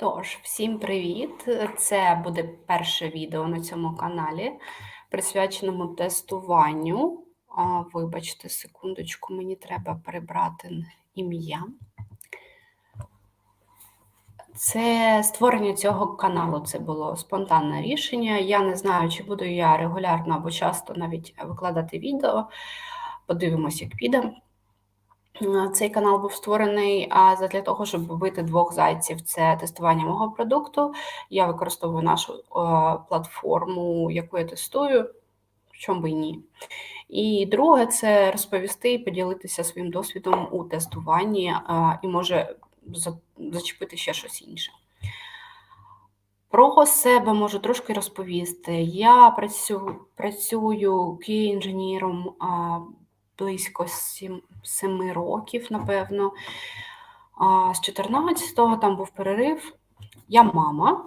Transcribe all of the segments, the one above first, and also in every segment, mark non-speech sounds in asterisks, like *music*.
Тож, всім привіт! Це буде перше відео на цьому каналі, присвяченому тестуванню. А, Вибачте, секундочку, мені треба прибрати ім'я. Це створення цього каналу це було спонтанне рішення. Я не знаю, чи буду я регулярно або часто навіть викладати відео. Подивимось, як піде. Цей канал був створений для того, щоб вбити двох зайців. Це тестування мого продукту. Я використовую нашу платформу, яку я тестую, в чому би ні. І друге, це розповісти і поділитися своїм досвідом у тестуванні і може зачепити ще щось інше. Про себе можу трошки розповісти. Я працюю працюю QA-інженером близько 7, 7 років, напевно. А З 14-го там був перерив. Я мама,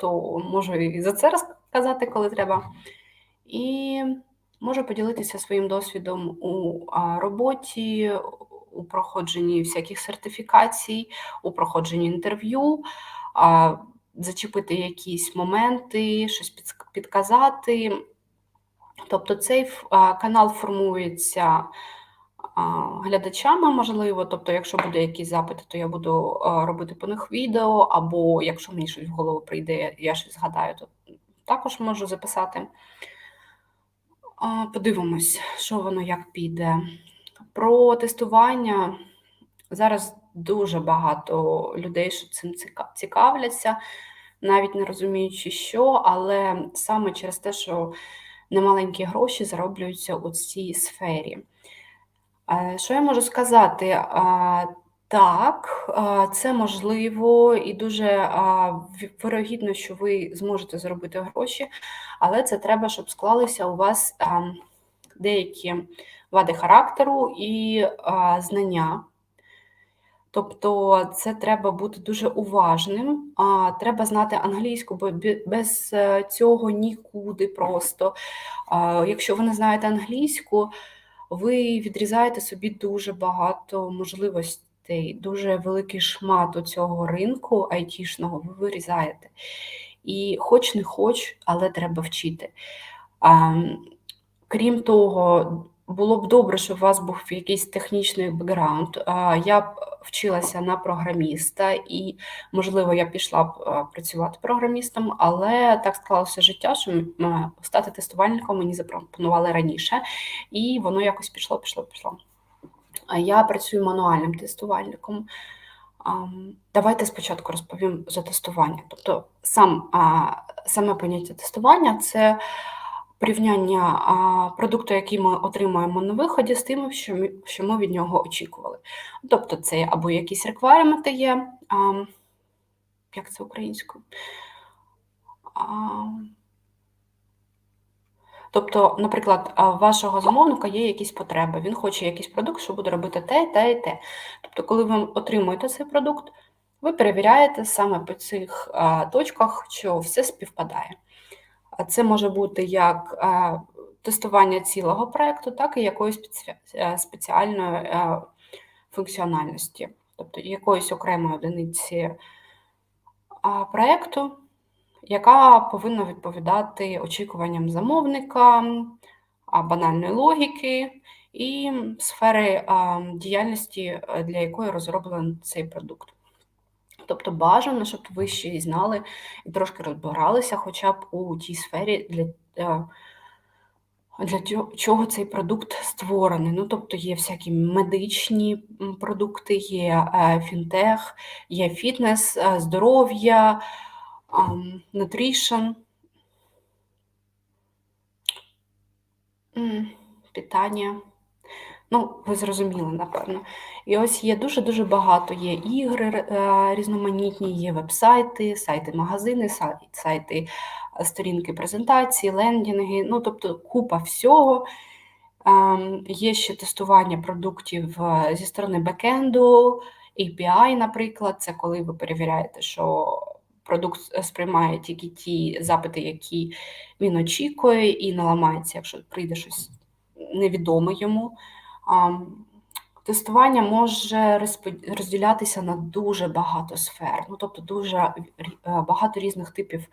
то можу і за це розказати, коли треба. І можу поділитися своїм досвідом у роботі, у проходженні всяких сертифікацій, у проходженні інтерв'ю, зачепити якісь моменти, щось підказати. Тобто цей канал формується глядачами, можливо. Тобто, якщо буде якісь запити, то я буду робити по них відео, або якщо мені щось в голову прийде, я щось згадаю, то також можу записати. Подивимось, що воно як піде. Про тестування зараз дуже багато людей, що цим цікавляться, навіть не розуміючи, що, але саме через те, що немаленькі гроші зароблюються у цій сфері. Е, що я можу сказати? Так, це можливо і дуже вирогідно, що ви зможете заробити гроші, але це треба, щоб склалися у вас деякі вади характеру і знання. Тобто це треба бути дуже уважним, а треба знати англійську, бо без е, цього нікуди просто. Якщо ви не знаєте англійську, ви відрізаєте собі дуже багато можливостей, дуже великий шмат у цього ринку айтішного ви вирізаєте. І хоч не хоч, але треба вчити. Крім того, було б добре, щоб у вас був якийсь технічний бекграунд. Я б вчилася на програміста, і, можливо, я пішла б працювати програмістом, але так склалося життя, що стати тестувальником мені запропонували раніше, і воно якось пішло, пішло, пішло. Я працюю мануальним тестувальником. Давайте спочатку розповім за тестування. Тобто, сам, саме поняття тестування це порівняння продукту, який ми отримуємо на виході, з тим, що ми, від нього очікували. Тобто, це або якісь реквайрменти є, як це українською? Тобто, наприклад, у вашого замовника є якісь потреби, він хоче якийсь продукт, що буде робити те, те і те. Тобто, коли ви отримуєте цей продукт, ви перевіряєте саме по цих точках, що все співпадає. Це може бути як е, тестування цілого проєкту, так і якоїсь е, спеціальної е, функціональності, тобто якоїсь окремої одиниці проєкту, яка повинна відповідати очікуванням замовника, банальної логіки і сфери діяльності, для якої розроблений цей продукт. Тобто бажано, щоб ви ще й знали і трошки розбиралися хоча б у тій сфері, для е, для чого цей продукт створений. Ну, Тобто є всякі медичні продукти, є е, фінтех, є фітнес, е, здоров'я, нутрішн, питання. Ну, ви зрозуміли, напевно. І ось є дуже-дуже багато. Є ігри е, різноманітні, є веб-сайти, сайти-магазини, сайти, е, сторінки презентації, лендінги, ну, тобто купа всього. Ем, є ще тестування продуктів е, зі сторони бекенду, API, наприклад, це коли ви перевіряєте, що продукт сприймає тільки ті запити, які він очікує, і не ламається, якщо прийде щось невідоме йому. Тестування може розділятися на дуже багато сфер. Ну, тобто, дуже е, багато різних типів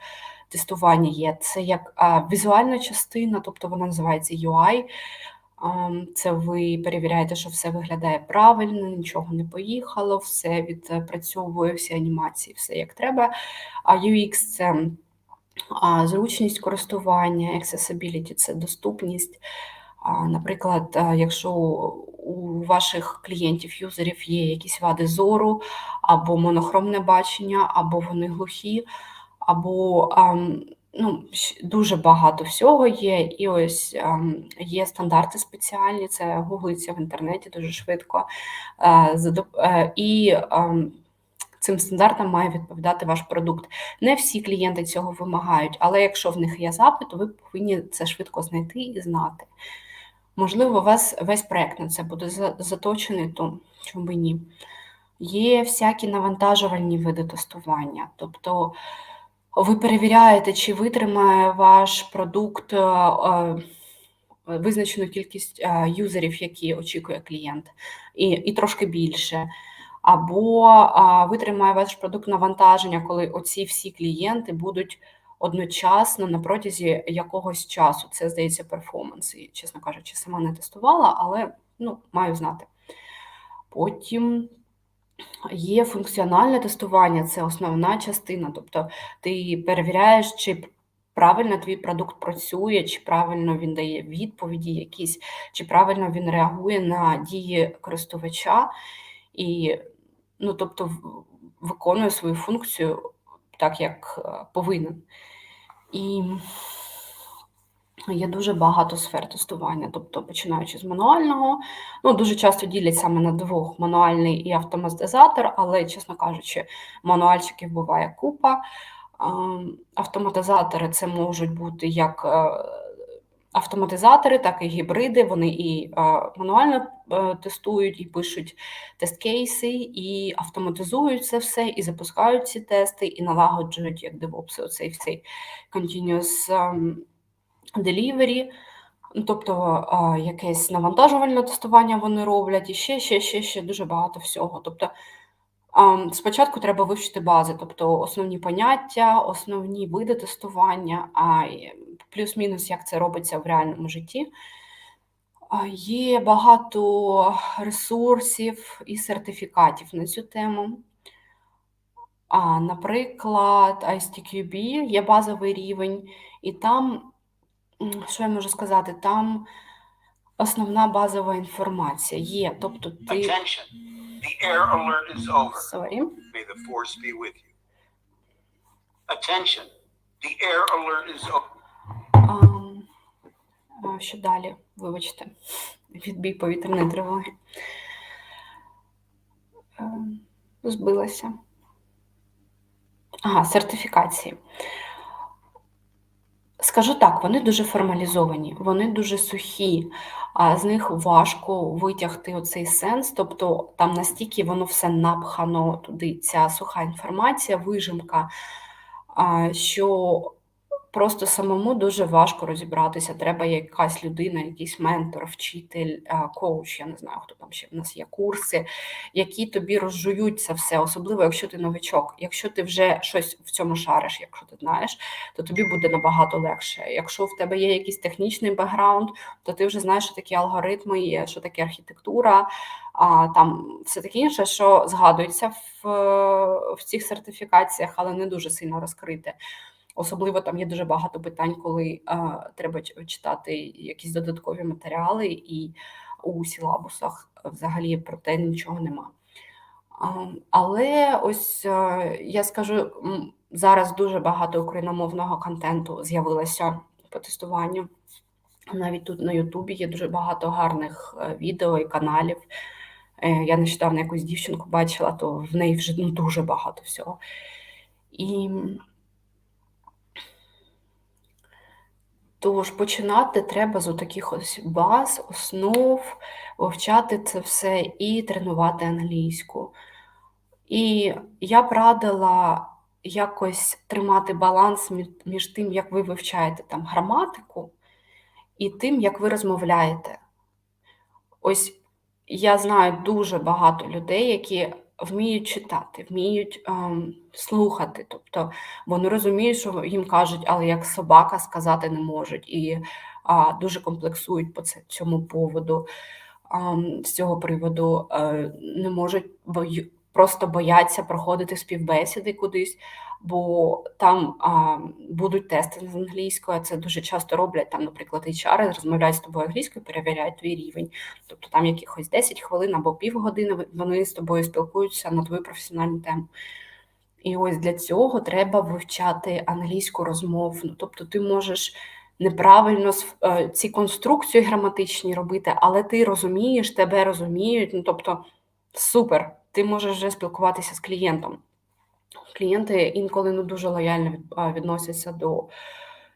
тестування є. Це як візуальна частина, тобто вона називається UI. Це ви перевіряєте, що все виглядає правильно, нічого не поїхало, все відпрацьовує, всі анімації, все як треба. А UX це зручність користування, accessibility – це доступність. Наприклад, якщо у ваших клієнтів, юзерів є якісь вади зору, або монохромне бачення, або вони глухі, або ну, дуже багато всього є. І ось є стандарти спеціальні, це гуглиться в інтернеті дуже швидко. Е, е, І цим стандартам має відповідати ваш продукт. Не всі клієнти цього вимагають, але якщо в них є запит, то ви повинні це швидко знайти і знати. Можливо, у вас весь проект на це буде заточений, то чому б і ні. Є всякі навантажувальні види тестування. Тобто ви перевіряєте, чи витримає ваш продукт е, е, визначену кількість е, юзерів, які очікує клієнт, і, і трошки більше. Або витримає ваш продукт навантаження, коли оці всі клієнти будуть одночасно на протязі якогось часу. Це здається перформанс. І, чесно кажучи, сама не тестувала, але ну, маю знати. Потім є функціональне тестування, це основна частина. Тобто ти перевіряєш, чи правильно твій продукт працює, чи правильно він дає відповіді якісь, чи правильно він реагує на дії користувача. І, ну, тобто, виконує свою функцію так, як е, повинен. І є дуже багато сфер тестування, тобто починаючи з мануального, ну дуже часто ділять саме на двох: мануальний і автоматизатор, але, чесно кажучи, мануальщиків буває купа. Автоматизатори це можуть бути як е, автоматизатори, так і гібриди. Вони і е, мануально е, тестують, і пишуть тест-кейси, і автоматизують це все, і запускають ці тести, і налагоджують як DevOps оцей цей continuous ем, delivery. Ну, Тобто а, якесь навантажувальне тестування вони роблять, і ще, ще, ще, ще дуже багато всього. Тобто ам, спочатку треба вивчити бази, тобто основні поняття, основні види тестування, а плюс-мінус, як це робиться в реальному житті. Є багато ресурсів і сертифікатів на цю тему. А, наприклад, ISTQB є базовий рівень, і там, що я можу сказати, там основна базова інформація є. Тобто ти. Attention. The air alert is over. Sorry. May the force be with you. Attention. The air alert is over. А, Що далі? Вибачте, відбій повітряної тривоги. Ем, Збилася. Ага, сертифікації. Скажу так, вони дуже формалізовані, вони дуже сухі, а з них важко витягти оцей сенс. Тобто там настільки воно все напхано туди, ця суха інформація, вижимка, що просто самому дуже важко розібратися. Треба якась людина, якийсь ментор, вчитель, коуч, я не знаю, хто там ще в нас є курси, які тобі розжують це все, особливо якщо ти новичок. Якщо ти вже щось в цьому шариш, якщо ти знаєш, то тобі буде набагато легше. Якщо в тебе є якийсь технічний бекграунд, то ти вже знаєш, що такі алгоритми є, що таке архітектура, а там все таке інше, що згадується в, е, в цих сертифікаціях, але не дуже сильно розкрите. Особливо там є дуже багато питань, коли е, треба читати якісь додаткові матеріали, і у сілабусах взагалі про те нічого нема. А, Але ось е, я скажу, зараз дуже багато україномовного контенту з'явилося по тестуванню. Навіть тут на Ютубі є дуже багато гарних е, відео і каналів. Е, Я нещодавно якусь дівчинку бачила, то в неї вже ну, дуже багато всього. І Тож починати треба з таких ось баз, основ, вивчати це все і тренувати англійську. І я б радила якось тримати баланс між тим, як ви вивчаєте там граматику, і тим, як ви розмовляєте. Ось я знаю дуже багато людей, які вміють читати, вміють ем, слухати. Тобто вони розуміють, що їм кажуть, але як собака сказати не можуть, і а, дуже комплексують по цьому поводу. Ам, з цього приводу е, не можуть бою, просто бояться проходити співбесіди кудись, бо там а, будуть тести з англійською. Це дуже часто роблять. Там, наприклад, HR розмовляють з тобою англійською, перевіряють твій рівень. Тобто там якихось 10 хвилин або півгодини вони з тобою спілкуються на твою професіональну тему. І ось для цього треба вивчати англійську розмовну. Тобто ти можеш неправильно е, ці конструкції граматичні робити, але ти розумієш, тебе розуміють. Ну, тобто, супер, ти можеш вже спілкуватися з клієнтом. Клієнти інколи не дуже лояльно відносяться до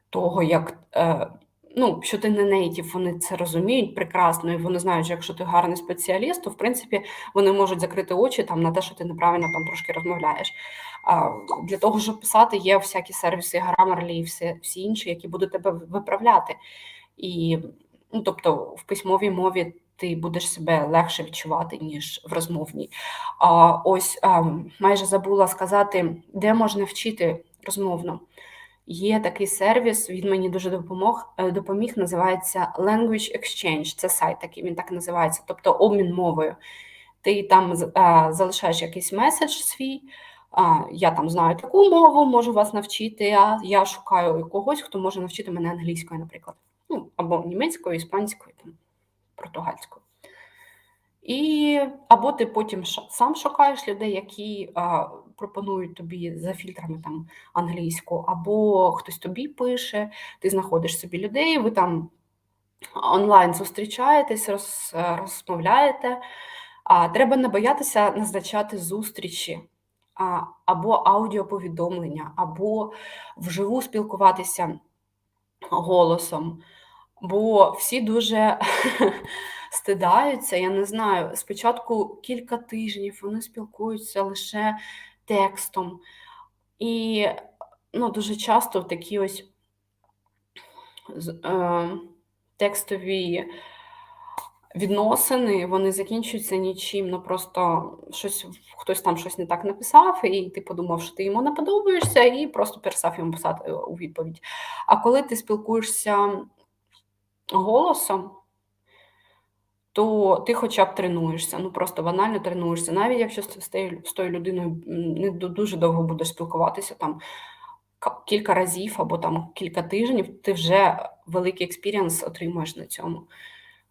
того, як е, ну, що ти не нейтів, вони це розуміють прекрасно, і вони знають, що якщо ти гарний спеціаліст, то в принципі вони можуть закрити очі там на те, що ти неправильно там трошки розмовляєш. А, для того, щоб писати, є всякі сервіси, Grammarly і всі, всі інші, які будуть тебе виправляти. І, ну, тобто, в письмовій мові ти будеш себе легше відчувати, ніж в розмовній. А, ось майже забула сказати, де можна вчити розмовно. Є такий сервіс, він мені дуже допомог, е, допоміг, називається Language Exchange. Це сайт такий, він так називається, тобто обмін мовою. Ти там залишаєш якийсь меседж свій. Я там знаю таку мову, можу вас навчити. А я шукаю когось, хто може навчити мене англійською, наприклад. Ну, або німецькою, іспанською, там, португальською. І або ти потім сам шукаєш людей, які а, пропонують тобі за фільтрами там англійську, або хтось тобі пише, ти знаходиш собі людей, ви там онлайн зустрічаєтесь, роз, розмовляєте. А, треба не боятися назначати зустрічі а, або аудіоповідомлення, або вживу спілкуватися голосом. Бо всі дуже *laughs* стидаються, я не знаю. Спочатку кілька тижнів вони спілкуються лише текстом. І ну, дуже часто в такі ось е, текстові відносини вони закінчуються нічим. Ну просто щось хтось там щось не так написав, і ти подумав, що ти йому не подобаєшся, і просто перестав йому писати у відповідь. А коли ти спілкуєшся голосом, то ти хоча б тренуєшся, ну просто банально тренуєшся. Навіть якщо з тою людиною не дуже довго будеш спілкуватися, там кілька разів або там кілька тижнів, ти вже великий експірієнс отримуєш на цьому.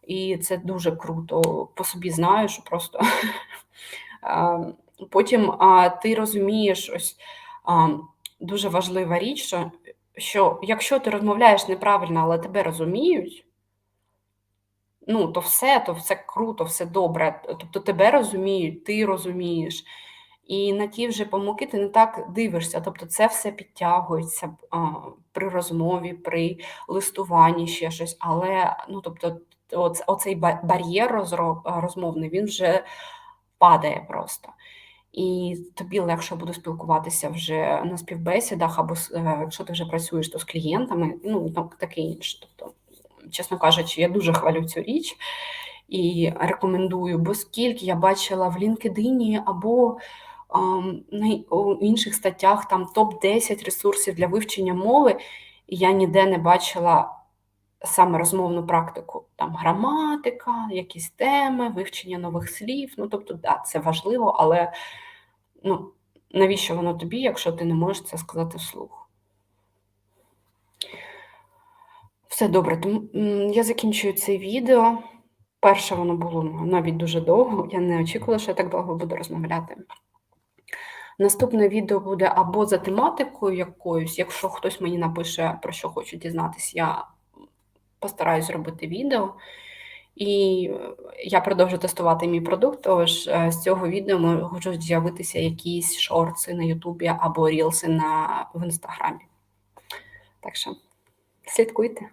І це дуже круто. По собі знаю, що просто *laughs* потім а, ти розумієш ось а, дуже важлива річ, що, що якщо ти розмовляєш неправильно, але тебе розуміють, ну, то все, то все круто, все добре. Тобто тебе розуміють, ти розумієш. І на ті вже помилки ти не так дивишся. Тобто це все підтягується а, при розмові, при листуванні, ще щось. Але ну, тобто, оц- оцей бар'єр розмовний він вже падає просто. І тобі легше буде спілкуватися вже на співбесідах, або е, якщо ти вже працюєш то з клієнтами, ну таке інше. Тобто, чесно кажучи, я дуже хвалю цю річ і рекомендую, бо скільки я бачила в LinkedIn або у інших статтях там топ-10 ресурсів для вивчення мови, і я ніде не бачила саме розмовну практику. Там граматика, якісь теми, вивчення нових слів. Ну, тобто, да, це важливо, але ну, навіщо воно тобі, якщо ти не можеш це сказати вслух? Все добре, тому я закінчую це відео. Перше воно було навіть дуже довго. Я не очікувала, що я так довго буду розмовляти. Наступне відео буде або за тематикою якоюсь, якщо хтось мені напише, про що хочу дізнатися, я постараюсь зробити відео. І е, я продовжу тестувати мій продукт, тож е, з цього відео можуть з'явитися якісь шорти на Ютубі або рілси на, в Інстаграмі. Так що слідкуйте.